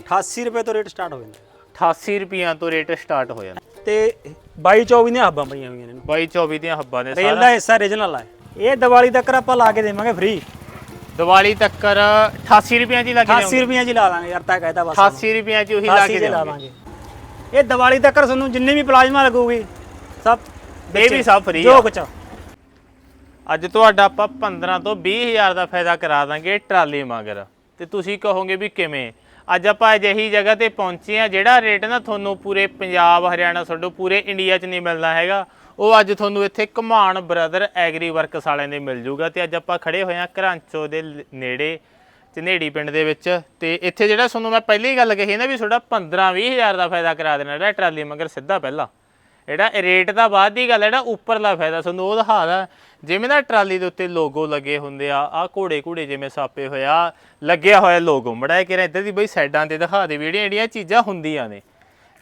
88 ਰੁਪਏ ਤੋਂ rate start ਹੋ ਜਾਂਦਾ 88 ਰੁਪਈਆਂ ਤੋਂ ਰੇਟ ਸਟਾਰਟ ਹੋ ਜਾਂਦਾ ਤੇ 22 24 ਦੀਆਂ ਹੱਬਾਂ ਪਈਆਂ ਹੋਈਆਂ ਨੇ। ਇਹਨੂੰ 22 24 ਦੀਆਂ ਹੱਬਾਂ ਦੇ ਰੇਲ ਦਾ ਹਿੱਸਾ ਰੀਜਨਲ ਹੈ ਇਹ ਦੀਵਾਲੀ ਤੱਕ ਆਪਾਂ ਲਾ ਕੇ ਦੇਵਾਂਗੇ ਫ੍ਰੀ ਦੀਵਾਲੀ ਤੱਕ 88 ਰੁਪਈਆਂ ਚ ਹੀ ਲੱਗ 88 ਰੁਪਈਆਂ ਹੀ ਲਾ ਯਾਰ ਤਾਂ ਬਸ। 88 ਰੁਪਈਆਂ ਚ ਉਹੀ ਲਾ 88 ਕੇ ਲਾ ਦੇਵਾਂਗੇ। ਇਹ ਦੀਵਾਲੀ ਤੱਕ ਤੁਹਾਨੂੰ ਜਿੰਨੇ ਵੀ ਪਲਾਜ਼ਮਾ ਲੱਗੂਗੀ ਸਭ ਇਹ ਵੀ ਸਭ free ਜੋ ਆ। ਕੁਛ ਅੱਜ ਤੁਹਾਡਾ ਆਪਾਂ 15 ਤੋਂ 20000 ਦਾ ਫਾਇਦਾ ਕਰਾ ਦਾਂਗੇ ਟਰਾਲੀ ਮਗਰ। ਤੇ ਤੁਸੀਂ ਕਹੋਗੇ ਵੀ ਕਿਵੇਂ? ਅੱਜ ਆਪਾਂ ਅਜਿਹੀ ਜਗ੍ਹਾ ਤੇ ਪਹੁੰਚੇ ਆ ਜਿਹੜਾ ਰੇਟ ਨਾ ਤੁਹਾਨੂੰ ਪੂਰੇ ਪੰਜਾਬ, ਹਰਿਆਣਾ ਛੱਡੋ, ਪੂਰੇ ਇੰਡੀਆ 'ਚ ਨਹੀਂ ਮਿਲਣਾ ਹੈਗਾ। ਉਹ ਅੱਜ ਤੁਹਾਨੂੰ ਇੱਥੇ ਘਮਾਣ ਬ੍ਰਦਰ ਐਗਰੀ ਵਰਕਸ ਵਾਲਿਆਂ ਦੇ ਮਿਲ ਜੂਗਾ ਤੇ ਅੱਜ ਆਪਾਂ ਖੜੇ ਹੋਏ ਆ ਕਰਾਂਚੋ ਦੇ ਨੇੜੇ ਚਨੇੜੀ ਪਿੰਡ ਦੇ ਵਿੱਚ। ਤੇ ਇੱਥੇ ਜਿਹੜਾ ਤੁਹਾਨੂੰ ਮੈਂ ਪਹਿਲੀ ਗੱਲ ਕਹੀ ਨਾ ਵੀ ਤੁਹਾਡਾ 15 20000 ਦਾ ਫਾਇਦਾ ਕਰਾ ਦੇਣਾ, ਜਿਹੜਾ ਟਰਾਲੀ ਮਗਰ ਸਿੱਧਾ ਪਹਿਲਾਂ। ਜਿਹੜਾ ਰੇਟ ਦਾ ਬਾਅਦ ਦੀ ਗੱਲ ਹੈ ਜਿਹੜਾ ਉੱਪਰਲਾ ਫਾਇਦਾ ਤੁਹਾਨੂੰ ਉਹ ਦਿਖਾਦਾ ਜਿਵੇਂ ਨਾ ਟਰਾਲੀ ਦੇ ਉੱਤੇ ਲੋਗੋ ਲੱਗੇ ਹੁੰਦੇ ਆ ਆ ਘੋੜੇ ਘੋੜੇ ਜਿਵੇਂ ਸਾਪੇ ਹੋਇਆ ਲੱਗਿਆ ਹੋਇਆ ਲੋਗੋ ਮੜਾ ਕੇ ਇੱਧਰ ਦੀ ਬਈ ਸਾਈਡਾਂ ਤੇ ਦਿਖਾ ਦੇ ਜਿਹੜੀਆਂ ਜਿਹੜੀਆਂ ਚੀਜ਼ਾਂ ਹੁੰਦੀਆਂ ਨੇ।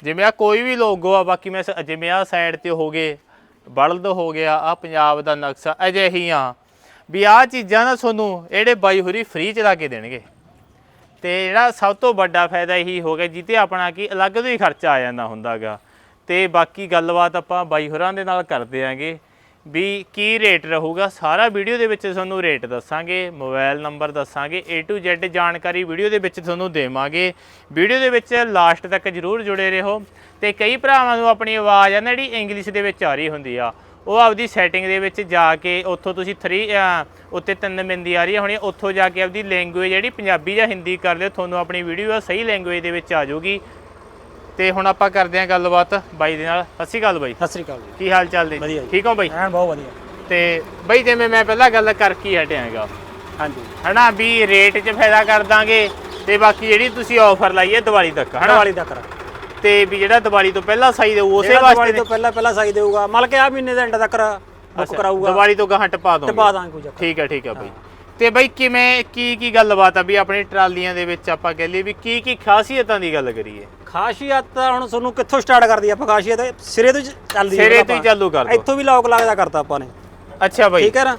ਜਿਵੇਂ ਆ ਕੋਈ ਵੀ ਲੋਗੋ ਆ, ਬਾਕੀ ਮੈਂ ਜਿਵੇਂ ਆ ਸਾਈਡ ਤੇ ਹੋ ਗਏ, ਬਲਦ ਹੋ ਗਿਆ ਆ ਪੰਜਾਬ ਦਾ ਨਕਸ਼ਾ, ਅਜਿਹੀਆਂ। ਵੀ ਆ ਚੀਜ਼ਾਂ ਨਾ ਤੁਹਾਨੂੰ ਜਿਹੜੇ ਬਾਈ ਹੋਰੀ ਫ੍ਰੀ ਚਲਾ ਕੇ ਦੇਣਗੇ। ਤੇ ਜਿਹੜਾ ਸਭ ਤੋਂ ਵੱਡਾ ਫਾਇਦਾ ਇਹੀ ਹੋ ਗਿਆ ਜਿੱਤੇ ਆਪਣਾ ਕੀ ਅਲੱਗ ਤੋਂ ਹੀ ਖਰਚਾ ਆ ਜਾਂਦਾ ਹੁੰਦਾਗਾ। ਤੇ ਬਾਕੀ ਗੱਲਬਾਤ ਆਪਾਂ ਬਾਈ ਹੋਰਾਂ ਦੇ ਨਾਲ ਕਰਦੇ ਆਂਗੇ ਵੀ ਕੀ ਰੇਟ ਰਹੂਗਾ। ਸਾਰਾ ਵੀਡੀਓ ਦੇ ਵਿੱਚ ਤੁਹਾਨੂੰ ਰੇਟ ਦੱਸਾਂਗੇ ਮੋਬਾਈਲ ਨੰਬਰ ਦੱਸਾਂਗੇ, A to Z ਜਾਣਕਾਰੀ ਵੀਡੀਓ ਦੇ ਵਿੱਚ ਤੁਹਾਨੂੰ ਦੇਵਾਂਗੇ। ਵੀਡੀਓ ਦੇ ਵਿੱਚ ਲਾਸਟ ਤੱਕ ਜਰੂਰ ਜੁੜੇ ਰਹੋ ਤੇ ਕਈ ਭਰਾਵਾਂ ਨੂੰ ਆਪਣੀ ਆਵਾਜ਼ ਆ ਨਾ ਜਿਹੜੀ ਇੰਗਲਿਸ਼ ਦੇ ਵਿੱਚ ਆ ਰਹੀ ਹੁੰਦੀ ਆ, ਉਹ ਆਪਦੀ ਸੈਟਿੰਗ ਦੇ ਵਿੱਚ ਜਾ ਕੇ ਉੱਥੋਂ ਤੁਸੀਂ 3 ਉੱਤੇ ਤਿੰਨ ਬਿੰਦੀ ਆ ਰਹੀ ਹੋਣੀ ਉੱਥੋਂ ਜਾ ਕੇ ਆਪਦੀ ਲੈਂਗੁਏਜ ਜਿਹੜੀ ਪੰਜਾਬੀ ਜਾਂ ਹਿੰਦੀ ਕਰ ਲਿਓ, ਤੁਹਾਨੂੰ ਆਪਣੀ ਵੀਡੀਓ ਸਹੀ ਲੈਂਗੁਏਜ ਦੇ ਵਿੱਚ ਆ ਜਾਊਗੀ। ਤੇ ਹੁਣ ਆਪਾਂ ਕਰਦੇ ਹਾਂ ਗੱਲਬਾਤ ਬਾਈ ਦੇ ਨਾਲ। ਸਤਿ ਸ਼੍ਰੀ ਅਕਾਲ ਬਾਈ। ਸਤਿ ਸ੍ਰੀ ਅਕਾਲ ਜੀ। ਕੀ ਹਾਲ ਚਾਲ ਵਧੀਆ ਜੀ। ਠੀਕ ਹੋ ਬਾਈ? ਐਨ ਬਹੁਤ ਵਧੀਆ। ਤੇ ਬਾਈ ਜਿਵੇਂ ਮੈਂ ਪਹਿਲਾਂ ਗੱਲ ਕਰਕੇ ਹੀ ਹਟਿਆ ਹੈਗਾ। ਹਾਂਜੀ। ਹਨਾ ਵੀ ਰੇਟ 'ਚ ਫਾਇਦਾ ਕਰ ਦਾਂਗੇ ਤੇ ਬਾਕੀ ਜਿਹੜੀ ਤੁਸੀਂ ਆਫਰ ਲਾਈ ਹੈ ਦੀਵਾਲੀ ਤੱਕ ਹਨਾ? ਦੀਵਾਲੀ ਤੱਕ। ਕਰਾ ਤੇ ਵੀ ਜਿਹੜਾ ਦੀਵਾਲੀ ਤੋਂ ਪਹਿਲਾਂ ਸਹੀ ਦੇਊ ਉਸੇ ਵਾਸਤੇ ਦੀਵਾਲੀ ਤੋਂ ਪਹਿਲਾਂ ਪਹਿਲਾਂ ਸਾਈ ਦੇਊਗਾ। ਮਤਲਬ ਕਿ ਆ ਮਹੀਨੇ ਦੇ ਐਂਡ ਤੱਕ ਬੁੱਕ ਕਰਾਊਗਾ। ਦੀਵਾਲੀ ਤੋਂ ਗਾਹਾਂ ਟਪਾ ਤੇ ਦੋਗੇ। ਬਾਅਦ ਆਂ ਕੋਈ ਚੱਕਰ ਠੀਕ ਹੈ ਠੀਕ ਹੈ ਬਾਈ। ਤੇ ਬਾਈ ਕਿਵੇਂ ਕੀ ਕੀ ਗੱਲਬਾਤ ਆ ਵੀ ਆਪਣੀ ਟਰਾਲੀਆਂ ਦੇ ਵਿੱਚ ਆਪਾਂ ਕਹਿ ਲਈਏ ਵੀ ਕੀ ਕੀ ਖਾਸੀਅਤਾਂ ਦੀ ਗੱਲ ਕਰੀਏ? ਖਾਸੀਅਤ ਤਾਂ ਹੁਣ ਤੁਹਾਨੂੰ ਕਿੱਥੋਂ ਸਟਾਰਟ ਕਰਦੀ ਆਪਾਂ? ਖਾਸੀਅਤ ਸਿਰੇ ਤੋਂ ਹੀ ਚੱਲਦੀ ਹੈ ਸਿਰੇ ਆਪਾਂ। ਤੋਂ ਹੀ ਚਾਲੂ ਕਰ ਦੋ। ਇੱਥੋਂ ਵੀ ਲੋਕ ਲੱਗਦਾ ਕਰਤਾ ਆਪਾਂ ਨੇ। ਅੱਛਾ ਬਾਈ। ਠੀਕ ਹੈ ਨਾ?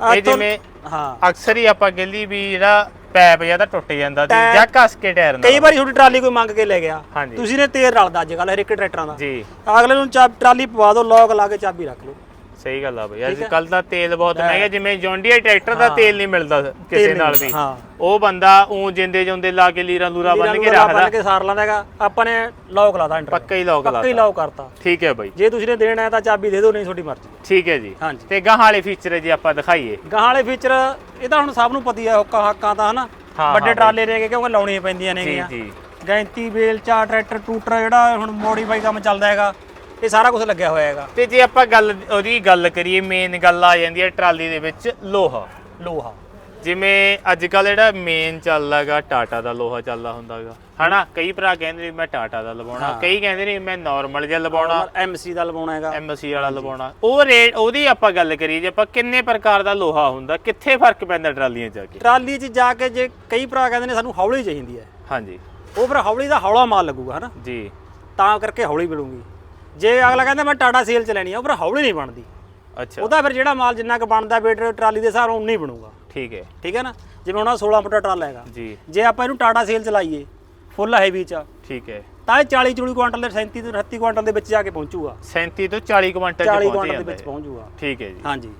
ਆਹ ਇਹ ਤੋਂ- ਜਿਵੇਂ ਹਾਂ। ਅਕਸਰ ਹੀ ਆਪਾਂ ਕਹਿ ਲਈ ਵੀ ਜਿਹੜਾ ਪੈਪ ਜਾਂ ਤਾਂ ਟੁੱਟ ਜਾਂਦਾ ਸੀ ਟਾਇਰ- ਜਾਂ ਕੱਸ ਕੇ ਟਾਇਰ ਨਾਲ। ਕਈ ਵਾਰੀ ਤੁਹਾਡੀ ਟਰਾਲੀ ਕੋਈ ਮੰਗ ਕੇ ਲੈ ਗਿਆ। ਹਾਂਜੀ। ਤੁਸੀਂ ਨੇ ਤੇਲ ਰਲਦਾ ਅੱਜ ਕੱਲ ਹਰ ਇੱਕ ਟਰੈਕਟਰਾਂ ਦਾ। ਜੀ। ਅਗਲੇ ਨੂੰ ਚਾਬ ਟਰਾਲੀ ਪਵਾ ਦਿਓ ਲੋਕ ਲਾ ਕੇ ਚਾਬੀ ਰੱਖ ਲਓ। ਸਹੀ ਗੱਲ ਆ ਬਈ। ਅੱਜ ਕੱਲ ਦਾ ਤੇਲ ਬਹੁਤ ਮਹਿੰਗਾ ਜਿਵੇਂ ਜੌਂਡੀਆ ਟਰੈਕਟਰ ਦਾ। ਤੇਲ ਨਹੀਂ ਮਿਲਦਾ ਕਿਸੇ ਨਾਲ ਵੀ। ਉਹ ਬੰਦਾ ਉਂ ਜਿੰਦੇ ਜੁੰਦੇ ਲਾ ਕੇ ਲੀਰਾਂ ਲੂਰਾ ਬੰਨ ਕੇ ਲੀਰਾਂ ਬੰਨ ਰੱਖਦਾ ਕੇ ਸਾਰ ਲੈਂਦਾ ਹੈਗਾ। ਆਪਾਂ ਨੇ ਲੋਕ ਲਾਦਾ ਇੰਟਰ ਪੱਕਾ ਹੀ ਲੋਕ ਪੱਕਾ ਹੀ ਲਾਤਾ। ਲੋਕ ਕਰਤਾ। ਠੀਕ ਹੈ ਬਾਈ। ਜੇ ਤੁਸੀਂ ਨੇ ਦੇਣਾ ਹੈ ਤਾਂ ਚਾਬੀ ਦੇ ਦਿਓ ਨਹੀਂ ਤੁਹਾਡੀ ਮਰਜ਼ੀ। ਠੀਕ ਹੈ ਜੀ। ਤੇ ਗਾਹਾਂ ਵਾਲੇ ਫੀਚਰ ਜੇ ਆਪਾਂ ਦਿਖਾਈਏ। ਗਾਹਾਂ ਵਾਲੇ ਫੀਚਰ ਇਹ ਤਾਂ ਹੁਣ ਸਭ ਨੂੰ ਪਤੀ ਹੈ ਹੁੱਕਾਂ ਹਾਕਾਂ ਤਾਂ ਹਨਾ? ਵੱਡੇ ਟਰਾਲੇ ਨੇ ਕਿਉਂਕਿ ਲਾਉਣੀਆਂ ਪੈਂਦੀਆਂ ਜੀ ਨੇਗੀਆਂ। ਜੀ। ਗੈਂਤੀ ਬੇਲ ਚਾ ਟਰੈਕਟਰ ਟੂਟਰ ਜਿਹੜਾ ਹੁਣ ਮੋਡੀਫਾਈ ਕੰਮ ਚੱਲਦਾ ਹੈਗਾ। ਇਹ ਸਾਰਾ ਕੁਝ ਲੱਗਿਆ ਹੋਇਆ ਹੈਗਾ। ਤੇ ਜੇ ਆਪਾਂ ਗੱਲ ਉਹਦੀ ਗੱਲ ਕਰੀਏ ਮੇਨ ਗੱਲ ਆ ਜਾਂਦੀ ਹੈ ਟਰਾਲੀ ਦੇ ਵਿੱਚ ਲੋਹਾ। ਲੋਹਾ। ਜਿਵੇਂ ਅੱਜ ਕੱਲ ਜਿਹੜਾ ਮੇਨ ਚੱਲਦਾਗਾ ਟਾਟਾ ਦਾ ਲੋਹਾ ਚੱਲਦਾ ਹੁੰਦਾਗਾ ਹਨਾ? ਕਈ ਭਰਾ ਕਹਿੰਦੇ ਨੇ ਮੈਂ ਟਾਟਾ ਦਾ ਲਵਾਉਣਾ। ਕਈ ਕਹਿੰਦੇ ਨੇ ਮੈਂ ਨਾਰਮਲ ਜਿਹਾ ਲਵਾਉਣਾ। ਐਮਸੀ ਦਾ ਲਵਾਉਣਾ ਹੈਗਾ। ਐਮਸੀ ਵਾਲਾ ਲਵਾਉਣਾ। ਉਹ ਰੇਟ ਉਹਦੀ ਆਪਾਂ ਗੱਲ ਕਰੀਏ ਜੇ ਆਪਾਂ ਕਿੰਨੇ ਪ੍ਰਕਾਰ ਦਾ ਲੋਹਾ ਹੁੰਦਾ ਕਿੱਥੇ ਫ਼ਰਕ ਪੈਂਦਾ ਟਰਾਲੀਆਂ 'ਚ ਜਾ ਕੇ? ਟਰਾਲੀ 'ਚ ਜਾ ਕੇ ਜੇ ਕਈ ਭਰਾ ਕਹਿੰਦੇ ਨੇ ਸਾਨੂੰ ਹੌਲੀ ਚਾਹੀਦੀ ਹੈ। ਹਾਂਜੀ। ਉਹ ਫਿਰ ਹੌਲੀ ਦਾ ਹੌਲਾ ਮਾਲ ਲੱਗੂਗਾ ਹਨਾ? ਜੀ। ਤਾਂ ਕਰਕੇ ਹੌਲੀ ਮਿਲੂਗੀ। ਜੇ ਅਗਲਾ ਕਹਿੰਦਾ ਮੈਂ ਟਾਟਾ ਸੇਲ ਚ ਲੈਣੀ ਆ ਉਹ ਫਿਰ ਹੌਲੀ ਨਹੀਂ ਬਣਦੀ। ਅੱਛਾ। ਉਹਦਾ ਫਿਰ ਜਿਹੜਾ ਮਾਲ ਜਿੰਨਾ ਕੁ ਬਣਦਾ ਬੇਟਰ ਟਰਾਲੀ ਦੇ ਹਿਸਾਬ ਨਾਲ ਉਨਾ ਹੀ ਬਣੂਗਾ। ਠੀਕ ਹੈ। ਠੀਕ ਹੈ ਨਾ? ਜਿਵੇਂ ਹੁਣ ਆਹ 16 ਫੁੱਟਾ ਟਰਾਲਾ ਹੈਗਾ। ਜੀ। ਜੇ ਆਪਾਂ ਇਹਨੂੰ ਟਾਟਾ ਸੇਲ ਚਲਾਈਏ ਫੁੱਲ ਹੈਵੀ ਚ ਠੀਕ ਹੈ। ਤਾਂ ਇਹ 40 40 ਕੁਆਂਟਲ ਦੇ 37 ਤੋਂ 38 ਕੁਆਂਟਲ ਦੇ ਵਿੱਚ ਜਾ ਕੇ ਪਹੁੰਚੂਗਾ। 37 ਤੋਂ 40 ਕੁਇੰਟਲ 'ਚ 40 ਪਹੁੰਚ ਕੁਆਂਟਲ ਦੇ ਵਿੱਚ ਹੈ ਪਹੁੰਚ ਜਾਊਗਾ ਠੀਕ ਹੈ ਜੀ। ਹਾਂਜੀ।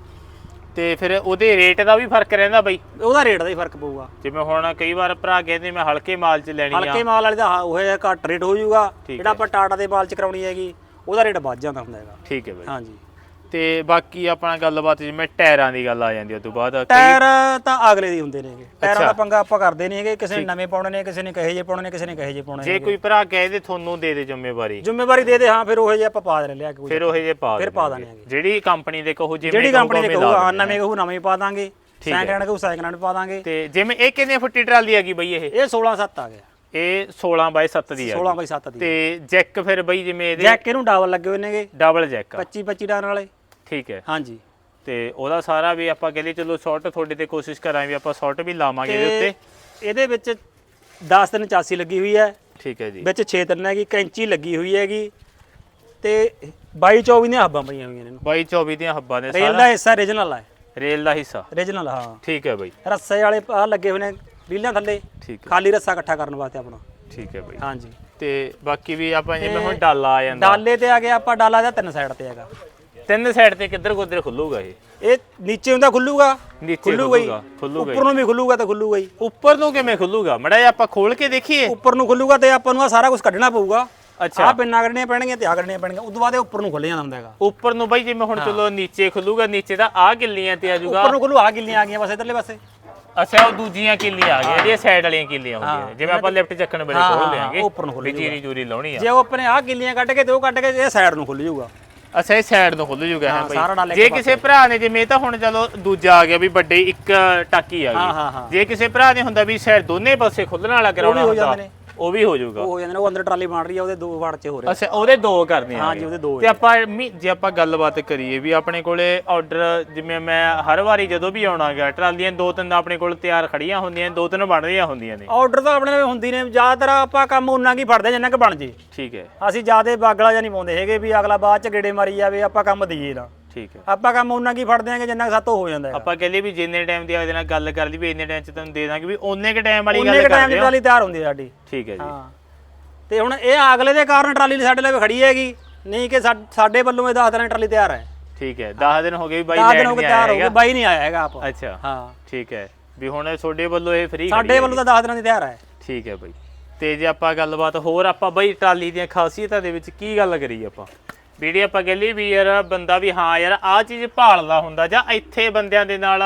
ਤੇ ਫਿਰ ਉਹਦੇ ਰੇਟ ਦਾ ਵੀ ਫ਼ਰਕ ਰਹਿੰਦਾ ਬਈ? ਉਹਦਾ ਰੇਟ ਦਾ ਹੀ ਫ਼ਰਕ ਪਊਗਾ। ਜਿਵੇਂ ਹੁਣ ਕਈ ਵਾਰ ਭਰਾ ਕਹਿੰਦੇ ਮੈਂ ਹਲਕੇ ਮਾਲ 'ਚ ਲੈਣੀ ਆ। ਹਲਕੇ ਮਾਲ ਵਾਲੇ ਦਾ ਉਹ ਹੈ ਘੱਟ ਰੇਟ ਹੋ ਜਾਊਗਾ। ਠੀਕ ਜਿਹੜਾ ਆਪਾਂ ਟਾਟਾ ਦੇ ਮਾਲ ਚ ਕਰਾਉਣੀ ਹੈਗੀ ਉਹਦਾ ਰੇਟ ਵੱਧ ਜਾਂਦਾ ਹੁੰਦਾ ਹੈਗਾ। ਠੀਕ ਹੈ ਬਈ। ਹਾਂਜੀ। ਤੇ ਬਾਕੀ ਆਪਣਾ ਗੱਲਬਾਤ ਜਿਵੇਂ ਟਾਇਰਾਂ ਦੀ ਗੱਲ ਆ ਜਾਂਦੀ ਹੈ ਉਸ ਤੋਂ ਬਾਅਦ ਟਾਇਰ ਤਾਂ ਅਗਲੇ ਦੇ ਹੁੰਦੇ ਨੇਗੇ। ਟਾਇਰਾਂ। ਦਾ ਪੰਗਾ ਆਪਾਂ ਕਰਦੇ ਨਹੀਂ ਹੈਗੇ ਕਿਸੇ ਨੇ ਨਵੇਂ ਪਾਉਣੇ ਨੇ ਕਿਸੇ ਨੇ ਕਹੇ ਜੇ ਪਾਉਣੇ ਨੇ ਕਿਸੇ ਨੇ ਕਹੇ ਜੇ ਪਾਉਣੇ ਜੇ ਕੋਈ ਭਰਾ ਕਹੇ ਦੇ ਤੁਹਾਨੂੰ ਦੇ ਦੇ ਜ਼ਿੰਮੇਵਾਰੀ। ਜ਼ਿੰਮੇਵਾਰੀ ਦੇ ਦੇ ਹਾਂ ਫਿਰ ਉਹ ਜੇ ਆਪਾਂ ਪਾ ਦੇ ਲਿਆ ਕੋਈ ਫਿਰ ਉਹ ਜੇ ਪਾ ਫਿਰ ਪਾ। ਦੇਣਗੇ। ਜਿਹੜੀ ਕੰਪਨੀ ਦੇ ਕਹੋ ਜਿਵੇਂ ਜਿਹੜੀ ਕੰਪਨੀ ਦੇ ਲਾ ਹਾਂ ਨਵੇਂ ਕਹੂ ਨਵੇਂ ਪਾ ਦਾਂਗੇ। ਸੈਕਿੰਡ ਹੈਂਡ ਕਹੂ ਸੈਕਿੰਡ ਹੈਂਡ ਪਾ ਦਾਂਗੇ। ਤੇ ਜਿਵੇਂ ਇਹ ਕਿੰਨੇ ਫੁੱਟੀ ਟਰਾਲੀ ਹੈਗੀ ਬਈ ਇਹ? ਇਹ 16 7 ਆ ਗਿਆ। ਇਹ 16 ਬਾਈ 7 ਦੀ ਹੈ 16 ਬਾਈ 7 ਦੀ ਤੇ ਜੈਕ ਫਿਰ ਬਈ ਜਿਵੇਂ ਇਹਦੇ ਜੈਕ ਇਹਨੂੰ ਡਬਲ ਲੱਗੇ ਹੋਏ ਨੇਗੇ। ਡਬਲ ਜੈਕ ਆ। 25 25 ਡਾਨ ਵਾਲੇ। ਠੀਕ ਹੈ। ਹਾਂਜੀ। ਤੇ ਉਹਦਾ ਸਾਰਾ ਵੀ ਆਪਾਂ ਕਹਿੰਦੇ ਚਲੋ ਸ਼ਾਰਟ ਤੁਹਾਡੇ ਤੇ ਕੋਸ਼ਿਸ਼ ਕਰਾਂਗੇ ਵੀ ਆਪਾਂ ਸ਼ਾਰਟ ਵੀ ਲਾਵਾਂਗੇ ਇਹਦੇ ਉੱਤੇ। ਇਹਦੇ ਵਿੱਚ 10 ਤਿੰਨ 84 ਲੱਗੀ ਹੋਈ ਹੈ। ਠੀਕ ਹੈ ਜੀ। ਵਿੱਚ 6 ਤਿੰਨ ਹੈਗੀ ਕੈਂਚੀ ਲੱਗੀ ਹੋਈ ਹੈਗੀ। ਤੇ 22 24 ਦੀਆਂ ਹੱਬਾਂ ਪਈਆਂ ਹੋਈਆਂ ਨੇ ਇਹਨੂੰ। ਬਾਈ 24 ਦੀਆਂ ਹੱਬਾਂ ਦੇ ਰੇਲ ਸਾਰਾ। ਦਾ ਹਿੱਸਾ ਰੀਜਨਲ ਹੈ ਰੇਲ ਦਾ ਹਿੱਸਾ। ਰੀਜਨਲ ਹਾਂ। ਠੀਕ ਹੈ ਬਾਈ। ਰੱਸੇ ਵਾਲੇ ਆ ਲੱਗੇ ਹੋਏ ਨੇ ਰੀਲਾਂ ਥੱਲੇ ਠੀਕ ਹੈ। ਖਾਲੀ ਰੱਸਾ ਇਕੱਠਾ ਕਰਨ ਵਾਸਤੇ ਆਪਣਾ। ਠੀਕ ਹੈ ਬਾਈ। ਹਾਂਜੀ। ਤੇ ਬਾਕੀ ਵੀ ਆਪਾਂ ਜਿਵੇਂ ਹੁਣ ਡਾਲਾ ਆ ਜਾਂਦਾ। ਡਾਲੇ ਤੇ ਆ ਗਿਆ ਆਪਾਂ ਡਾਲਾ ਦਾ ਤਿੰਨ ਸਾਈਡ ਤੇ ਹੈਗਾ। ਤਿੰਨ ਸਾਈਡ ਤੇ ਕਿੱਧਰ ਕੋਧਰ ਖੁੱਲੂਗਾ ਇਹ? ਇਹ ਨੀਚੇ ਹੁੰਦਾ ਖੁੱਲੂਗਾ। ਨੀਚੇ ਖੁੱਲੂਗਾ ਹੀ। ਖੁੱਲੂਗਾ ਖੁੱਲੂਗਾ ਹੀ। ਉੱਪਰ ਨੂੰ ਵੀ ਖੁੱਲੂਗਾ ਤਾਂ ਖੁੱਲੂਗਾ ਹੀ। ਉੱਪਰ ਨੂੰ ਕਿਵੇਂ ਖੁੱਲੂਗਾ? ਮੜਾ ਜਿਹਾ ਆਪਾਂ ਖੋਲ ਕੇ ਦੇਖੀਏ। ਉੱਪਰ ਨੂੰ ਖੁੱਲੂਗਾ ਤੇ ਆਪਾਂ ਨੂੰ ਆ ਸਾਰਾ ਕੁਝ ਕੱਢਣਾ ਪਊਗਾ। ਅੱਛਾ। ਆਹ ਪਿੰਨਾਂ ਕੱਢਣੀਆਂ ਪੈਣਗੀਆਂ ਤੇ ਆ ਕੱਢਣੀਆਂ ਪੈਣਗੀਆਂ। ਉਦੋਂ ਬਾਅਦ ਇਹ ਉੱਪਰ ਨੂੰ ਖੁੱਲ ਜਾਂਦਾ ਹੁੰਦਾ ਹੈਗਾ। ਉੱਪਰ ਨੂੰ ਬਾਈ ਜਿਵੇਂ ਹੁਣ ਚਲੋ ਨੀਚੇ ਖੁੱਲੂਗਾ ਨੀਚੇ ਤਾਂ ਆ ਗਿੱਲੀਆਂ ਤੇ ਆ ਜਾਊਗਾ। ਉੱਪਰ ਨੂੰ ਖੁੱਲੂ ਆ ਗਿੱਲੀਆਂ ਆ ਗਈਆਂ ਬਸ ਇਧਰਲੇ ਪਾਸੇ। ਅੱਛਾ ਉਹ ਦੂਜੀਆਂ ਕਿੱਲੀਆਂ ਆ ਗਈਆਂ ਜਿਹੜੀਆਂ ਸਾਈਡ ਵਾਲੀਆਂ ਕਿੱਲੀਆਂ ਹੁੰਦੀਆਂ ਨੇ। ਜਿਵੇਂ ਆਪਾਂ ਲਿਫਟ ਚੱਕਣ ਵੇਲੇ ਖੋਲ ਲਿਆਂਗੇ ਉੱਪਰ ਨੂੰ ਖੁੱਲ ਜੀਰੀ ਜੂਰੀ ਲਾਉਣੀ ਆ। ਜੇ ਉਹ ਆਪਣੇ ਆ ਗਿੱਲੀਆਂ ਕੱਢ ਕੇ ਤੇ ਉਹ ਕੱਢ ਕੇ ਇਹ ਸਾਈਡ ਨੂੰ ਖੁੱਲ ਜਾਊਗਾ। ਅੱਛਾ ਇਹ ਸਾਈਡ ਤੋਂ ਖੁੱਲ ਜੂਗਾ ਹਾਂ ਇੱਕ ਜੇ ਕਿਸੇ ਭਰਾ ਨੇ ਜਿਵੇਂ ਤਾਂ ਹੁਣ ਚਲੋ ਦੂਜਾ ਆ ਗਿਆ ਵੀ ਵੱਡੇ ਇੱਕ ਟਾਕੀ ਆ ਗਈ। ਜੇ ਕਿਸੇ ਭਰਾ ਨੇ ਹੁੰਦਾ ਵੀ ਸਾਈਡ ਦੋਨੇ ਪਾਸੇ ਖੁੱਲਣ ਵਾਲਾ ਕਰਾਉਣਾ ਹੁੰਦਾ ਨੇ। ਉਹ ਵੀ ਹੋ ਜਾਊਗਾ। ਉਹ ਹੋ ਜਾਂਦੇ ਨੇ ਉਹ ਅੰਦਰ ਟਰਾਲੀ ਬਣ ਰਹੀ ਆ ਉਹਦੇ ਦੋ ਵਾੜ ਚ ਹੋ ਰਿਹਾ ਅੱਛਾ ਉਹਦੇ ਦੋ ਕਰਨੇ ਆ ਹਾਂ ਜੀ, ਉਹਦੇ ਦੋ ਤੇ ਆਪਾਂ ਮੀ- ਜੇ ਆਪਾਂ ਗੱਲਬਾਤ ਕਰੀਏ ਵੀ ਆਪਣੇ ਕੋਲੇ ਆਰਡਰ ਜਿਵੇਂ ਮੈਂ ਹਰ ਵਾਰੀ ਜਦੋਂ ਵੀ ਆਉਣਾ ਗਿਆ ਟਰਾਲੀਆਂ ਦੋ ਤਿੰਨ ਆਪਣੇ ਕੋਲ ਤਿਆਰ ਖੜੀਆਂ ਹੁੰਦੀਆਂ ਨੇ ਦੋ ਤਿੰਨ ਬਣ ਰਹੀਆਂ ਹੁੰਦੀਆਂ ਨੇ। ਆਰਡਰ ਤਾਂ ਆਪਣੇ ਹੁੰਦੀ ਨੇ ਜ਼ਿਆਦਾਤਰ ਆਪਾਂ ਕੰਮ ਉਹਨਾਂ ਕੀ ਫੜਦੇ ਜਿੰਨਾ ਕਿ ਬਣ ਜੇ। ਠੀਕ ਹੈ। ਅਸੀਂ ਜਿਆਦੇ ਬਾਗਲਾ ਜਾਂ ਨਹੀਂ ਪਾਉਂਦੇ ਹੈਗੇ ਵੀ ਅਗਲਾ ਬਾਅਦ ਚ ਗੇੜੇ ਮਾਰੀ ਜਾਵੇ ਆਪਾਂ ਕੰਮ ਦਈਏ ਨਾ। ਠੀਕ ਹੈ। ਆਪਾਂ ਕੰਮ ਉਹਨਾਂ ਕੀ ਫੜਦੇ ਆਂਗੇ ਜਿੰਨਾ ਕੁ ਸਾਤੋਂ ਹੋ ਜਾਂਦਾ ਹੈ ਆਪਾਂ ਕਹਿੰਦੇ ਵੀ ਜਿੰਨੇ ਟਾਈਮ ਦੀ ਉਹਦੇ ਨਾਲ ਗੱਲ ਕਰ ਲਈ ਵੀ ਇੰਨੇ ਟਾਈਮ ਚ ਤੁਹਾਨੂੰ ਦੇ ਦਾਂਗੇ ਵੀ ਉਹਨੇ ਕ ਟਾਈਮ ਵਾਲੀ ਉਹਨੇ ਗੱਲ ਕੁ ਟਾਈਮ ਕਰਦੇ ਦੀ ਹੋ। ਟਰਾਲੀ ਤਿਆਰ ਹੁੰਦੀ ਹੈ ਸਾਡੀ। ਠੀਕ ਹੈ ਜੀ। ਹਾਂ। ਤੇ ਹੁਣ ਇਹ ਅਗਲੇ ਦੇ ਕਾਰਨ ਟਰਾਲੀ ਸਾਡੇ ਲਈ ਖੜੀ ਹੈਗੀ। ਨਹੀਂ ਕਿ ਸਾਡੇ ਵੱਲੋਂ ਇਹ 10 ਦਿਨਾਂ ਦੀ ਟਰਾਲੀ ਤਿਆਰ ਹੈ। ਠੀਕ ਹੈ। 10 ਦਿਨ ਹੋ ਗਏ ਵੀ ਬਾਈ 10 ਦਿਨ ਹੋ ਗਏ ਨਹੀਂ ਤਿਆਰ ਹੋ ਗਏ ਬਾਈ ਨਹੀਂ ਆਇਆ ਹੈਗਾ ਆਪ। ਅੱਛਾ। ਹਾਂ। ਠੀਕ ਹੈ। ਵੀ ਹੁਣ ਤੁਹਾਡੇ ਵੱਲੋਂ ਇਹ ਫ੍ਰੀ ਸਾਡੇ ਵੱਲੋਂ ਤਾਂ 10 ਦਿਨਾਂ ਦੀ ਤਿਆਰ ਹੈ। ਠੀਕ ਹੈ ਬਾਈ। ਤੇ ਜੇ ਆਪਾਂ ਗੱਲਬਾਤ ਹੋਰ ਆਪਾਂ ਬਾਈ ਟਰਾਲੀ ਦੀਆਂ ਖਾਸੀਅਤਾਂ ਦੇ ਵਿੱਚ ਕੀ ਗੱਲ ਕਰੀਏ ਆਪਾਂ? ਵੀਡੀ ਆਪਾਂ ਕਹਿ ਲਈ ਵੀ ਯਾਰ ਬੰਦਾ ਵੀ ਹਾਂ ਯਾਰ ਆਹ ਚੀਜ਼ ਭਾਲਦਾ ਹੁੰਦਾ ਜਾਂ ਇੱਥੇ ਬੰਦਿਆਂ ਦੇ ਨਾਲ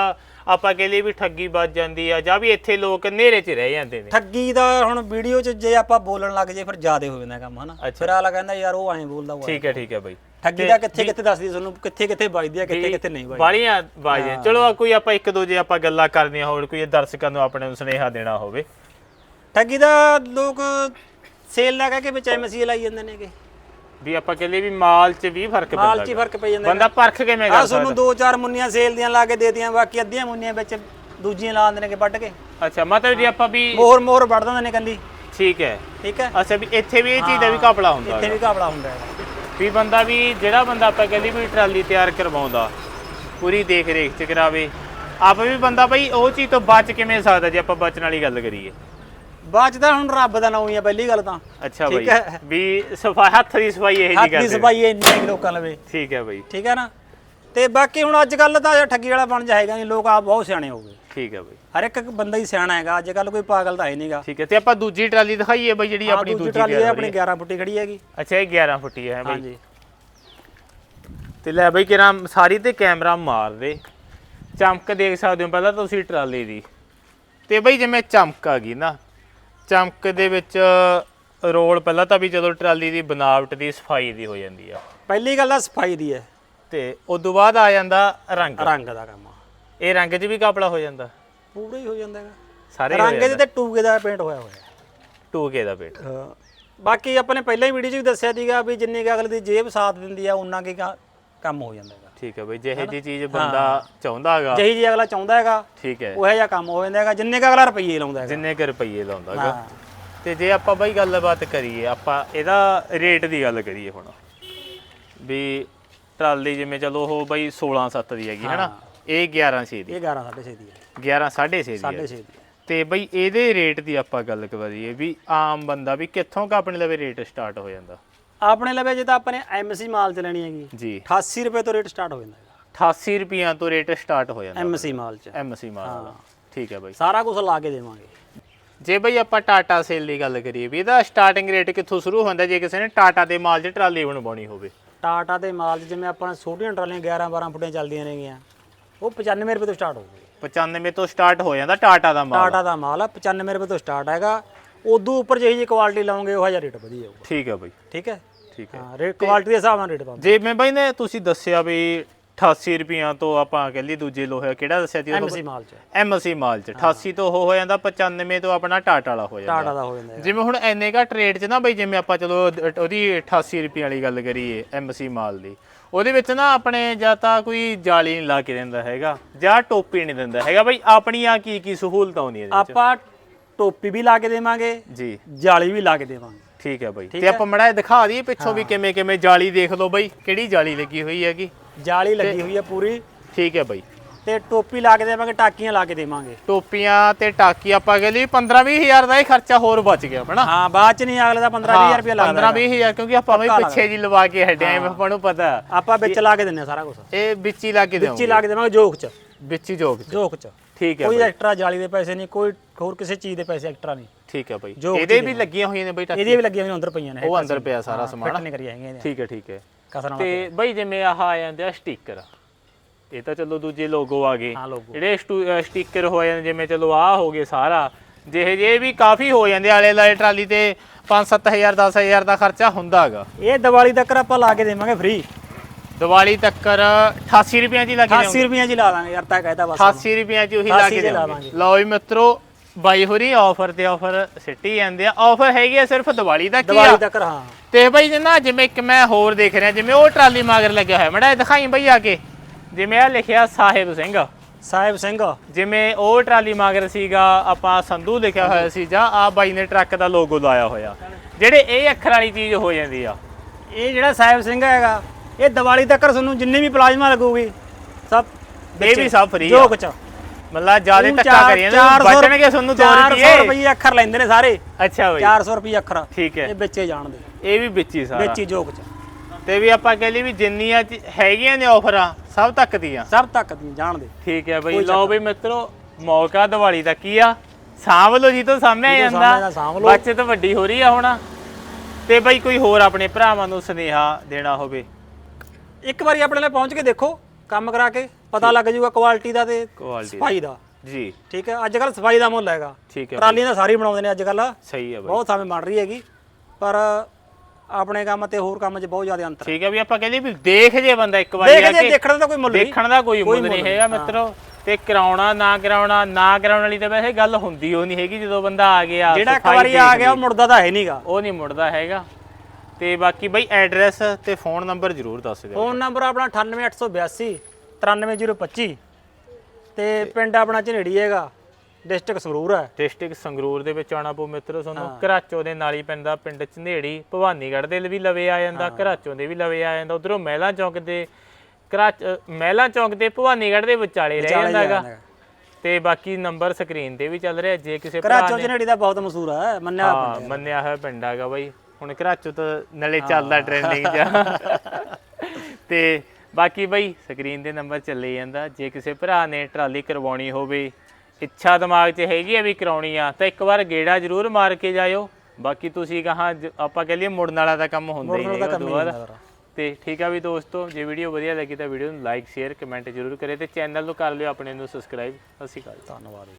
ਆਪਾਂ ਕਹਿ ਲਈ ਵੀ ਠੱਗੀ ਵੱਜ ਜਾਂਦੀ ਆ ਜਾਂ ਵੀ ਇੱਥੇ ਲੋਕ ਹਨੇਰੇ 'ਚ ਰਹਿ ਜਾਂਦੇ ਨੇ। ਠੱਗੀ ਦਾ ਹੁਣ ਵੀਡੀਓ 'ਚ ਜੇ ਆਪਾਂ ਬੋਲਣ ਲੱਗ ਜੇ ਫਿਰ ਜ਼ਿਆਦਾ ਹੋ ਜਾਂਦਾ ਕੰਮ ਹਨਾ? ਫਿਰ ਆਲਾ ਕਹਿੰਦਾ ਯਾਰ ਉਹ ਐਂ ਬੋਲਦਾ ਉਹ। ਠੀਕ ਹੈ ਠੀਕ ਹੈ ਬਾਈ। ਠੱਗੀ ਦਾ ਕਿੱਥੇ ਕਿੱਥੇ ਦੱਸਦੀ ਤੁਹਾਨੂੰ ਕਿੱਥੇ ਕਿੱਥੇ ਵੱਜਦੀ ਆ ਕਿੱਥੇ ਕਿੱਥੇ ਨਹੀਂ ਵੱਜਦੀ। ਬਾਲੀਆਂ ਬਾਜੀਆਂ ਚਲੋ ਆ ਕੋਈ ਆਪਾਂ ਇੱਕ ਦੋ ਜੇ ਆਪਾਂ ਗੱਲਾਂ ਕਰਨੀਆਂ ਹੋਣ ਕੋਈ ਦਰਸ਼ਕਾਂ ਨੂੰ ਆਪਣੇ ਨੂੰ ਸੁਨੇਹਾ ਦੇਣਾ ਹੋਵੇ। ਠੱਗੀ ਦਾ ਲੋਕ ਸੇਲ ਲਾ ਕੇ ਵਿੱਚ ਐਮਸੀ ਲਾਈ ਜਾਂਦੇ ਨੇਗੇ। ਵੀ ਆਪਾਂ ਕਹਿ ਲਈ ਵੀ ਮਾਲ 'ਚ ਵੀ ਫ਼ਰਕ ਮਾਲ ਪੈਂਦਾ 'ਚ ਹੀ ਫ਼ਰਕ ਪਈ ਜਾਂਦਾ ਬੰਦਾ ਪਰਖ ਕਿਵੇਂ ਆ ਕਰ ਤੁਹਾਨੂੰ ਦੋ ਚਾਰ ਮੁੰਨੀਆਂ ਸੇਲ ਦੀਆਂ ਲਾ ਕੇ ਦੇਤੀਆਂ ਬਾਕੀ ਅੱਧੀਆਂ ਮੁੰਨੀਆਂ ਵਿੱਚ ਦੂਜੀਆਂ ਲਾ ਦਿੰਦੇ ਨੇ ਕਿ ਵੱਢ ਕੇ। ਅੱਛਾ ਮਤਲਬ ਜੇ ਆਪਾਂ ਵੀ ਮੋਹਰ ਮੋਹਰ ਵੱਢ ਦਿੰਦੇ ਨੇ ਕੱਲੀ ਠੀਕ ਹੈ। ਠੀਕ ਹੈ? ਅੱਛਾ ਵੀ ਇੱਥੇ ਵੀ ਇਹ ਚੀਜ਼ ਦਾ ਵੀ ਘਪਲਾ ਹੁੰਦਾ ਇੱਥੇ ਵੀ ਘਾਪਲਾ ਹੁੰਦਾ ਹੈ ਵੀ ਬੰਦਾ ਵੀ ਜਿਹੜਾ ਬੰਦਾ ਆਪਾਂ ਕਹਿੰਦੇ ਵੀ ਟਰਾਲੀ ਤਿਆਰ ਕਰਵਾਉਂਦਾ ਪੂਰੀ ਦੇਖ ਰੇਖ ਚ ਕਰਾਵੇ ਆਪ ਵੀ ਬੰਦਾ ਬਈ ਉਹ ਚੀਜ਼ ਤੋਂ ਬਚ ਕਿਵੇਂ ਸਕਦਾ ਜੇ ਆਪਾਂ ਬਚਣ ਵਾਲੀ ਗੱਲ ਕਰੀਏ? ਬਾਅਦ 'ਚ ਤਾਂ ਹੁਣ ਰੱਬ ਦਾ ਨਾਮ ਹੀ ਆ ਪਹਿਲੀ ਗੱਲ ਤਾਂ। ਅੱਛਾ ਠੀਕ ਬਈ। ਹੈ। ਵੀ ਸਫ਼ਾਈ ਹੱਥ ਦੀ ਸਫ਼ਾਈ ਇਹ ਜੀ ਹੱਥ ਦੀ ਕਰਦੇ। ਸਫ਼ਾਈ ਇੰਨੀ ਕੁ ਲੋਕਾਂ ਲਵੇ। ਠੀਕ ਹੈ ਬਈ। ਠੀਕ ਹੈ ਨਾ? ਤੇ ਬਾਕੀ ਹੁਣ ਅੱਜ ਕੱਲ ਤਾਂ ਇਹ ਠੱਗੀ ਵਾਲਾ ਬਣ ਜਾਏਗਾ ਨਹੀਂ ਲੋਕ ਆ ਬਹੁਤ ਸਿਆਣੇ ਹੋ ਗਏ। ਠੀਕ ਹੈ ਬਈ। ਹਰ ਇੱਕ ਬੰਦਾ ਹੀ ਸਿਆਣਾ ਹੈਗਾ ਅੱਜ ਕੱਲ ਕੋਈ ਪਾਗਲ ਤਾਂ ਹੈ ਨਹੀਂਗਾ ਠੀਕ ਹੈ ਤੇ ਆਪਾਂ ਦੂਜੀ ਟਰਾਲੀ ਦਿਖਾਈਏ ਬਈ ਜਿਹੜੀ ਆਪਣੀ ਦੂਜੀ ਟਰਾਲੀ ਹੈ ਹੋ ਆਪਣੀ ਰਹੀ ਹੈ। 11 ਫੁੱਟੀ ਖੜੀ ਹੈਗੀ। ਅੱਛਾ ਇਹ 11 ਫੁੱਟੀ ਹੈ ਬਈ। ਹਾਂਜੀ। ਤੇ ਲੈ ਬਈ ਕਿਰਾਂ ਸਾਰੀ ਤੇ ਕੈਮਰਾ ਮਾਰ ਦੇ। ਚਮਕ ਦੇਖ ਸਕਦੇ ਹੋ ਪਹਿਲਾਂ ਤੁਸੀਂ ਟਰਾਲੀ ਦੀ। ਤੇ ਬਈ ਜਿਵੇਂ ਚਮਕ ਆ ਗਈ ਨਾ ਚਮਕ ਦੇ ਵਿੱਚ ਰੋਲ ਪਹਿਲਾਂ ਤਾਂ ਵੀ ਜਦੋਂ ਟਰਾਲੀ ਦੀ ਬਨਾਵਟ ਦੀ ਸਫ਼ਾਈ ਦੀ ਹੋ ਜਾਂਦੀ ਆ। ਪਹਿਲੀ ਗੱਲ ਤਾਂ ਸਫ਼ਾਈ ਦੀ ਹੈ। ਤੇ ਉਸ ਤੋਂ ਬਾਅਦ ਆ ਜਾਂਦਾ ਰੰਗ। ਰੰਗ ਦਾ ਕੰਮ ਇਹ ਰੰਗ 'ਚ ਵੀ ਕਾਪੜਾ ਹੋ ਜਾਂਦਾ? ਪੂਰਾ ਹੀ ਹੋ ਜਾਂਦਾ ਹੈਗਾ। ਸਾਰੇ ਹੋ ਰੰਗ ਇਹਦੇ ਤੇ ਟੂਕੇ ਦਾ ਪੇਂਟ ਹੋਇਆ ਹੋਇਆ। ਟੂਕੇ ਦਾ ਪੇਟ। ਹੈ। ਬਾਕੀ ਆਪਾਂ ਨੇ ਪਹਿਲਾਂ ਹੀ ਵੀਡੀਓ 'ਚ ਵੀ ਦੱਸਿਆ ਸੀਗਾ ਵੀ ਜਿੰਨੀ ਕੁ ਅਗਲੇ ਦੀ ਜੇਬ ਸਾਥ ਦਿੰਦੀ ਆ ਉਨਾ ਕੀ ਕ- ਕੰਮ ਹੋ ਜਾਂਦਾ ਹੈਗਾ। ਠੀਕ ਹੈ ਬਈ ਜਿਹੇ ਜੀ ਚੀਜ਼ ਬੰਦਾ ਚਾਹੁੰਦਾ ਹੈਗਾ ਜਿਹੀ ਜੀ ਅਗਲਾ ਚਾਹੁੰਦਾ ਹੈਗਾ ਠੀਕ ਹੈ। ਉਹ ਜਿਹਾ ਕੰਮ ਹੋ ਜਾਂਦਾ ਹੈਗਾ ਜਿੰਨੇ ਕੁ ਅਗਲਾ ਰੁਪਈਏ ਲਾਉਂਦਾ ਹੈਗਾ। ਜਿੰਨੇ ਕੁ ਰੁਪਈਏ ਲਾਉਂਦਾ ਹੈਗਾ। ਤੇ ਜੇ ਆਪਾਂ ਬਈ ਗੱਲਬਾਤ ਕਰੀਏ ਆਪਾਂ ਇਹਦਾ ਰੇਟ ਦੀ ਗੱਲ ਕਰੀਏ ਹੁਣ। ਵੀ ਟਰਾਲੀ ਜਿਵੇਂ ਚਲੋ ਉਹ ਬਈ 16 7 ਦੀ ਹੈਗੀ ਹੈਨਾ? ਇਹ 11 6 ਦੀ। ਇਹ 11 6.5 ਦੀ ਹੈ। 11 6.5 ਦੀ ਹੈ। 6.5 ਦੀ ਤੇ ਬਈ ਇਹਦੇ ਰੇਟ ਦੀ ਆਪਾਂ ਗੱਲ ਕਰੀਏ ਵੀ ਆਮ ਬੰਦਾ ਵੀ ਕਿੱਥੋਂ ਕ ਆਪਣੇ ਲਵੇ ਰੇਟ ਸਟਾਰਟ ਹੋ ਜਾਂਦਾ? ਆਪਣੇ ਲਵੇ ਜੇ ਤਾਂ ਆਪਾਂ ਨੇ ਐਮਸੀ ਮਾਲ ਚ ਲੈਣੀ ਹੈਗੀ। ਜੀ। 88 ਰੁਪਏ ਤੋਂ ਰੇਟ ਸਟਾਰਟ ਹੋ ਜਾਂਦਾ ਹੈਗਾ। 88 ਰੁਪਈਆਂ ਤੋਂ ਰੇਟ ਸਟਾਰਟ ਹੋ ਜਾਂਦਾ ਐਮਸੀ ਮਾਲ ਚ। ਐਮਸੀ ਮਾਲ ਦਾ ਠੀਕ ਹੈ ਬਈ। ਸਾਰਾ ਕੁਝ ਲਾ ਕੇ ਦੇਵਾਂਗੇ। ਜੇ ਬਈ ਆਪਾਂ ਟਾਟਾ ਸੇਲ ਦੀ ਗੱਲ ਕਰੀਏ ਵੀ ਇਹਦਾ ਸਟਾਰਟਿੰਗ ਰੇਟ ਕਿੱਥੋਂ ਸ਼ੁਰੂ ਹੁੰਦਾ? ਜੇ ਕਿਸੇ ਨੇ ਟਾਟਾ ਦੇ ਮਾਲ 'ਚ ਟਰਾਲੀ ਬਣਵਾਉਣੀ ਹੋਵੇ। ਟਾਟਾ ਦੇ ਮਾਲ 'ਚ ਜਿਵੇਂ ਆਪਾਂ ਛੋਟੀਆਂ ਟਰਾਲੀਆਂ 11 12 ਫੁੱਟੀਆਂ ਚੱਲਦੀਆਂ ਨੇਗੀਆਂ ਉਹ 95 ਰੁਪਏ ਤੋਂ ਸਟਾਰਟ ਹੋਊਗੀ 95 ਤੋਂ ਸਟਾਰਟ ਹੋ ਜਾਂਦਾ ਟਾਟਾ ਦਾ ਮਾਲ। ਟਾਟਾ ਦਾ ਮਾਲ ਆ 95 ਰੁਪਏ ਤੋਂ ਸਟਾਰਟ ਹੈਗਾ। ਉਦੋਂ ਉੱਪਰ ਜਿਹੀ ਜੀ ਕੁਆਲਿਟੀ ਲਾਉਂਗੇ ਉਹ ਹਜ਼ਾਰ ਰੇਟ ਵਧੀਆ ਹੋਊਗਾ। ਠੀਕ ਹੈ ਬਈ। ਠੀਕ ਹੈ? ਠੀਕ ਹੈ। ਹਾਂ ਰੇਟ ਕੁਆਲਿਟੀ ਦੇ ਹਿਸਾਬ ਨਾਲ ਰੇਟ ਪਾਉਂਦੇ ਜੇ ਮੈਂ ਬਾਈ ਨੇ ਤੁਸੀਂ ਦੱਸਿਆ ਵੀ 88 ਰੁਪਈਆਂ ਤੋਂ ਆਪਾਂ ਕਹਿ ਲਈ ਦੂਜੇ ਲੋਹੇ ਕਿਹੜਾ ਦੱਸਿਆ ਸੀ ਐਮਸੀ ਮਾਲ 'ਚ। ਐਮਸੀ ਮਾਲ 'ਚ। 88 ਤੋਂ ਉਹ ਹੋ ਜਾਂਦਾ 95 ਤੋਂ ਆਪਣਾ ਟਾਟਾ ਵਾਲਾ ਹੋ ਜਾਂਦਾ। ਟਾਟਾ ਦਾ ਹੋ ਜਾਂਦਾ। ਜਿਵੇਂ ਹੁਣ ਐਨੇ ਘੱਟ ਰੇਟ 'ਚ ਨਾ ਬਈ ਜਿਵੇਂ ਆਪਾਂ ਚਲੋ ਉਹਦੀ 88 ਰੁਪਏ ਵਾਲੀ ਗੱਲ ਕਰੀਏ ਐਮਸੀ ਮਾਲ ਦੀ। ਉਹਦੇ ਵਿੱਚ ਨਾ ਆਪਣੇ ਜਾਂ ਤਾਂ ਕੋਈ ਜਾਲੀ ਨਹੀਂ ਲਾ ਕੇ ਦਿੰਦਾ ਹੈਗਾ ਜਾਂ ਟੋਪੀ ਨਹੀਂ ਦਿੰਦਾ ਹੈਗਾ। ਬਈ ਆਪਣੀਆਂ ਕੀ ਕੀ ਸਹੂਲਤਾਂ ਹੁੰਦੀਆਂ ਇਹਦੇ ਆਪਾਂ ਟੋਪੀ ਵੀ ਲਾ ਕੇ ਦੇਵਾਂਗੇ ਜੀ। ਜਾਲੀ ਵੀ ਲਾ ਕੇ ਦੇਵਾਂਗੇ। ਠੀਕ ਹੈ ਬਈ। ਤੇ ਆਪਾਂ ਮੜਾ ਦਿਖਾ ਦਈਏ ਪਿੱਛੋਂ ਵੀ ਕਿਵੇਂ ਕਿਵੇਂ ਜਾਲੀ ਦੇਖ ਲਓ ਬਈ ਕਿਹੜੀ ਜਾਲੀ ਲੱਗੀ ਹੋਈ ਹੈਗੀ। ਜਾਲੀ ਲੱਗੀ ਹੋਈ ਹੈ ਪੂਰੀ। ਠੀਕ ਹੈ ਬਈ। ਤੇ ਟੋਪੀ ਲਾ ਕੇ ਦੇਵਾਂਗੇ ਟਾਕੀਆਂ ਲਾ ਕੇ ਦੇਵਾਂਗੇ। ਟੋਪੀਆਂ ਤੇ ਟਾਕੀ ਆਪਾਂ ਕਹ ਲਈ 15 20000 ਦਾ ਹੀ ਖਰਚਾ ਹੋਰ ਬਚ ਗਿਆ ਹਨਾ। ਹਾਂ ਬਾਅਦ ਚ ਨਹੀਂ ਅਗਲੇ ਦਾ 15 20000 ਰੁਪਏ ਲੱਗਦਾ 15 20000 ਕਿਉਂਕਿ ਆਪਾਂ ਵੀ ਪਿੱਛੇ ਜੀ ਲਵਾ ਕੇ ਹਟਿਆ ਐਵੇਂ ਆਪਾਂ ਨੂੰ ਪਤਾ। ਆਪਾਂ ਵਿੱਚ ਲਾ ਕੇ ਦਿੰਨੇ ਆ ਸਾਰਾ ਕੁਝ ਇਹ ਵਿੱਚ ਹੀ ਲਾ ਕੇ ਵਿੱਚ ਹੀ ਲਾ ਕੇ ਦੇਵਾਂਗੇ ਜੋਕ ਚ। ਵਿੱਚ ਹੀ ਜੋਗ ਚ। ਜੋਕ ਚ। ਠੀਕ ਹੈ ਕੋਈ ਐਕਸਟਰਾ ਜਾਲੀ ਦੇ ਪੈਸੇ ਨਹੀਂ ਕੋਈ ਹੋਰ ਕਿਸੇ ਚੀਜ਼ ਦੇ ਪੈਸੇ ਐਕਸਟਰਾ ਨਹੀਂ। ਠੀਕ ਹੈ ਬਾਈ। ਇਹਦੇ ਵੀ ਲੱਗੀਆਂ ਹੋਈਆਂ ਨੇ ਬਾਈ ਟਾਕੀ ਇਹਦੀਆਂ ਵੀ ਲੱਗੀਆਂ ਹੋਈਆਂ ਅੰਦਰ ਪਈਆਂ ਨੇ ਉਹ ਅੰਦਰ ਪਿਆ ਸਾਰਾ ਫਿੱਟ ਸਮਾਨ। ਨਹੀਂ ਕਰੀ ਠੀਕ ਹੈ ਠੀਕ ਹੈ। ਕਸਰ ਤੇ ਬਾਈ ਜਿਵੇਂ ਆਹ ਆ ਜਾਂਦੇ ਆ ਸਟicker ਇਹ ਤਾਂ ਚਲੋ ਦੂਜੇ ਲੋਗੋ ਆ ਗਏ। ਜਿਹੜੇ ਸਟicker ਹੋ ਜਾਂਦੇ ਜਿਵੇਂ ਚਲੋ ਆਹ ਹੋ ਗਏ ਸਾਰਾ। ਜਿਹੇ ਜੇ ਵੀ ਕਾਫੀ ਹੋ ਜਾਂਦੇ ਆਲੇ ਲਾਲੇ ਟਰਾਲੀ ਤੇ 5-7000 10000 ਦਾ ਖਰਚਾ ਹੁੰਦਾਗਾ ਇਹ ਦੀਵਾਲੀ ਤੱਕ ਆਪਾਂ ਲਾ ਕੇ ਦੇਵਾਂਗੇ ਫ੍ਰੀ ਦੀਵਾਲੀ ਤੱਕ 88 ਰੁਪਏ ਦੀ ਲੱਗ 80 ਰੁਪਈਆਂ ਚ ਹੀ ਲਾ ਦਾਂਗੇ ਯਾਰ ਤਾਂ ਕਹਿਤਾ ਬਸ। 88 ਰੁਪਏ ਚ ਉਹੀ ਲਾ 88 ਕੇ ਲਾ ਦੇਵਾਂਗੇ। ਲਓ ਜੀ ਮਿੱਤਰੋ ਬਾਈ ਹੋਰੀ ਆਫਰ ਤੇ ਆਫਰ ਸਿੱਟੀ ਜਾਂਦੇ ਆ। ਆਫਰ ਹੈਗੀ ਆ ਸਿਰਫ ਦੀਵਾਲੀ ਤੱਕ ਹੀ ਆ। ਦੀਵਾਲੀ ਤੱਕ ਹਾਂ। ਤੇ ਬਾਈ ਜੀ ਨਾ ਜਿਵੇਂ ਇੱਕ ਮੈਂ ਹੋਰ ਦੇਖ ਰਿਹਾ ਜਿਵੇਂ ਉਹ ਟਰਾਲੀ ਮਾਗਰ ਲੱਗਿਆ ਹੋਇਆ ਮੜਾ ਦਿਖਾਈ ਬਈ ਆ ਕੇ। ਜਿਵੇਂ ਆ ਲਿਖਿਆ ਸਾਹਿਬ ਸਿੰਘ। ਸਾਹਿਬ ਸਿੰਘ। ਜਿਵੇਂ ਉਹ ਟਰਾਲੀ ਮਾਗਰ ਸੀਗਾ ਆਪਾਂ ਸੰਧੂ ਲਿਖਿਆ ਹੋਇਆ ਸੀ ਜਾਂ ਆ ਬਾਈ ਨੇ ਟਰੱਕ ਦਾ ਲੋਗੋ ਲਾਇਆ ਹੋਇਆ। ਜਿਹੜੇ ਇਹ ਅੱਖਰ ਵਾਲੀ ਚੀਜ਼ ਹੋ ਜਾਂਦੀ ਆ। ਇਹ ਜਿਹੜਾ ਸਾਹਿਬ ਸਿੰਘ ਹੈਗਾ ਇਹ ਦੀਵਾਲੀ ਤੱਕ ਤੁਹਾਨੂੰ ਜਿੰਨੇ ਵੀ ਪਲਾਜ਼ਮਾ ਲੱਗੂਗੀ ਸਭ ਇਹ ਵੀ ਸਭ free ਆ। ਜੋਕ ਚ ਮਤਲਬ ਜ਼ਿਆਦਾ ਧੱਕਾ ਕਰੀਏ ਨਾ ਬਚਣਗੇ ਤੁਹਾਨੂੰ 2 400 ਰੁਪਏ ਅੱਖਰ ਲੈਂਦੇ ਨੇ ਸਾਰੇ। ਅੱਛਾ ਬਾਈ। 400 ਰੁਪਏ ਅੱਖਰ। ਠੀਕ ਹੈ। ਇਹ ਵਿੱਚੇ ਜਾਣਦੇ। ਇਹ ਵੀ ਵਿੱਚ ਸਾਰਾ। ਵਿੱਚ ਜੋਕ ਚ। ਤੇ ਵੀ ਆਪਾਂ ਕਹਿ ਲਈ ਵੀ ਜਿੰਨੀਆਂ ਹੈਗੀਆਂ ਨੇ ਆਫਰਾਂ ਸਭ ਤੱਕ ਦੀਆਂ ਸਭ ਤੱਕ ਦੀ ਜਾਣਦੇ। ਠੀਕ ਹੈ ਬਈ। ਲਓ ਬਈ ਮਿੱਤਰੋ ਮੌਕਾ ਦੀਵਾਲੀ ਦਾ ਕੀ ਆ? ਸਾਂਭ ਲਓ ਜੀ ਤੋਂ ਸਾਹਮਣੇ ਆ ਤੋਂ ਜਾਂਦਾ। ਲਓ। ਬੱਚਤ ਵੱਡੀ ਹੋ ਰਹੀ ਆ ਹੁਣ। ਤੇ ਬਈ ਕੋਈ ਹੋਰ ਆਪਣੇ ਭਰਾਵਾਂ ਨੂੰ ਸੁਨੇਹਾ ਦੇਣਾ ਹੋਵੇ? ਇੱਕ ਵਾਰੀ ਆਪਣੇ ਲਈ ਪਹੁੰਚ ਕੇ ਦੇਖੋ ਕੰਮ ਕਰਾ ਕੇ। ਪਤਾ ਲੱਗ ਜਾਊਗਾ ਕੁਆਲਿਟੀ ਦਾ ਤੇ ਕੁਆਲਿਟੀ ਸਫ਼ਾਈ ਦਾ। ਜੀ। ਠੀਕ ਹੈ ਅੱਜ ਕੱਲ ਸਫ਼ਾਈ ਦਾ ਮੁੱਲ ਹੈਗਾ। ਠੀਕ ਹੈ ਟਰਾਲੀਆਂ ਤਾਂ ਸਾਰੇ ਬਣਾਉਂਦੇ ਨੇ ਅੱਜ ਕੱਲ ਸਹੀ ਹੈ ਬਈ ਬਹੁਤ ਸਮੇਂ ਬਣ ਰਹੀ ਹੈਗੀ। ਪਰ ਆਪਣੇ ਕੰਮ ਤੇ ਹੋਰ ਕੰਮ 'ਚ ਬਹੁਤ ਜ਼ਿਆਦਾ ਅੰਤਰ ਠੀਕ ਹੈ ਵੀ ਆਪਾਂ ਕਹਿੰਦੇ ਵੀ ਦੇਖ ਜੇ ਬੰਦਾ ਇੱਕ ਵਾਰੀ ਆ ਜੇ ਕੇ ਦੇਖਣ ਦਾ ਕੋਈ ਮੁੱਲ ਨਹੀਂ। ਦੇਖਣ ਦਾ ਕੋਈ ਮੁੱਲ ਨਹੀਂ ਹੈਗਾ ਮਿੱਤਰੋ। ਤੇ ਕਰਾਉਣਾ ਨਾ ਕਰਾਉਣਾ ਨਾ ਕਰਾਉਣ ਵਾਲੀ ਤਾਂ ਵੈਸੇ ਗੱਲ ਹੁੰਦੀ ਹੋ ਨਹੀਂ ਹੈਗੀ। ਜਦੋਂ ਬੰਦਾ ਆ ਗਿਆ ਜਿਹੜਾ ਇੱਕ ਵਾਰੀ ਆ। ਗਿਆ ਉਹ ਮੁੜਦਾ ਤਾਂ ਹੈ ਨਹੀਂਗਾ ਉਹ ਨਹੀਂ ਮੁੜਦਾ ਹੈਗਾ। ਤੇ ਬਾਕੀ ਬਈ ਐਡਰੈਸ ਤੇ ਫੋਨ ਨੰਬਰ ਜ਼ਰੂਰ ਦੱਸ ਦਿਓ। ਫੋਨ ਨੰਬਰ ਆਪਣਾ 98882 93025 ਤੇ ਪਿੰਡ ਆਪਣਾ ਝਨੇੜੀ ਹੈਗਾ ਡਿਸਟ੍ਰਿਕਟ ਸੰਗਰੂਰ ਹੈ। ਡਿਸਟ੍ਰਿਕਟ ਸੰਗਰੂਰ ਦੇ ਵਿੱਚ ਆਉਣਾ ਪਊ ਮਿੱਤਰੋ ਤੁਹਾਨੂੰ। ਘਰਾਚੋ ਦੇ ਨਾਲ ਹੀ ਪੈਂਦਾ ਪਿੰਡ ਝੰਡੇੜੀ ਭਵਾਨੀਗੜ੍ਹ ਦੇ ਵੀ ਲਵੇ ਆ ਜਾਂਦਾ ਘਰਾਚੋ ਦੇ ਵੀ ਲਵੇ ਆ ਜਾਂਦਾ ਉਧਰੋਂ ਮਹਿਲਾ ਚੌਂਕ ਦੇ ਘਰਾਚ ਮਹਿਲਾ ਚੌਂਕ ਦੇ ਭਵਾਨੀਗੜ੍ਹ ਦੇ ਵਿਚਾਲੇ ਰਹਿ ਜਾਂਦਾ ਹੈਗਾ ਤੇ ਬਾਕੀ ਨੰਬਰ ਸਕਰੀਨ ਤੇ ਵੀ ਚੱਲ ਰਿਹਾ ਜੇ ਕਿਸੇ ਭਰਾ ਕਰਾਚੋ ਝਨੇੜੀ ਦਾ ਬਹੁਤ ਮਸ਼ਹੂਰ ਹੈ ਮੰਨਿਆ ਹੋਇਆ ਹਾਂ ਮੰਨਿਆ ਹੋਇਆ ਪਿੰਡ ਹੈਗਾ ਬਾਈ। ਹੁਣ ਘਰਾਚੋ ਤਾਂ ਨਲੇ ਚੱਲਦਾ ਟ੍ਰੈਂਡਿੰਗ 'ਚ ਤੇ ਬਾਕੀ ਬਾਈ ਸਕਰੀਨ ਦੇ ਨੰਬਰ ਚੱਲੇ ਜਾਂਦਾ। ਜੇ ਕਿਸੇ ਭਰਾ ਨੇ ਟਰਾਲੀ ਕਰਵਾਉਣੀ ਹੋਵੇ ਇੱਛਾ ਦਿਮਾਗ 'ਚ ਹੈਗੀ ਆ ਵੀ ਕਰਾਉਣੀ ਆ ਤਾਂ ਇੱਕ ਵਾਰ ਗੇੜਾ ਜ਼ਰੂਰ ਮਾਰ ਕੇ ਜਾਇਓ। ਬਾਕੀ ਤੁਸੀਂ ਕਹਾਂ ਆਪਾਂ ਕਹ ਲਈਏ ਮੁੜਨ ਵਾਲਾ ਤਾਂ ਕੰਮ ਹੁੰਦਾ ਹੀ ਨਹੀਂ ਤਾਂ ਦੁਬਾਰਾ ਤੇ ਠੀਕ ਆ ਵੀ ਦੋਸਤੋ ਜੇ ਵੀਡੀਓ ਵਧੀਆ ਲੱਗੀ ਤਾਂ ਵੀਡੀਓ ਨੂੰ ਲਾਈਕ ਸ਼ੇਅਰ ਕਮੈਂਟ ਜ਼ਰੂਰ ਕਰੇ ਤੇ ਚੈਨਲ ਨੂੰ ਕਰ ਲਿਓ ਆਪਣੇ ਨੂੰ ਸਬਸਕ੍ਰਾਈਬ ਸ਼੍ਰੀ ਅਕਾਲ ਧੰਨਵਾਦ।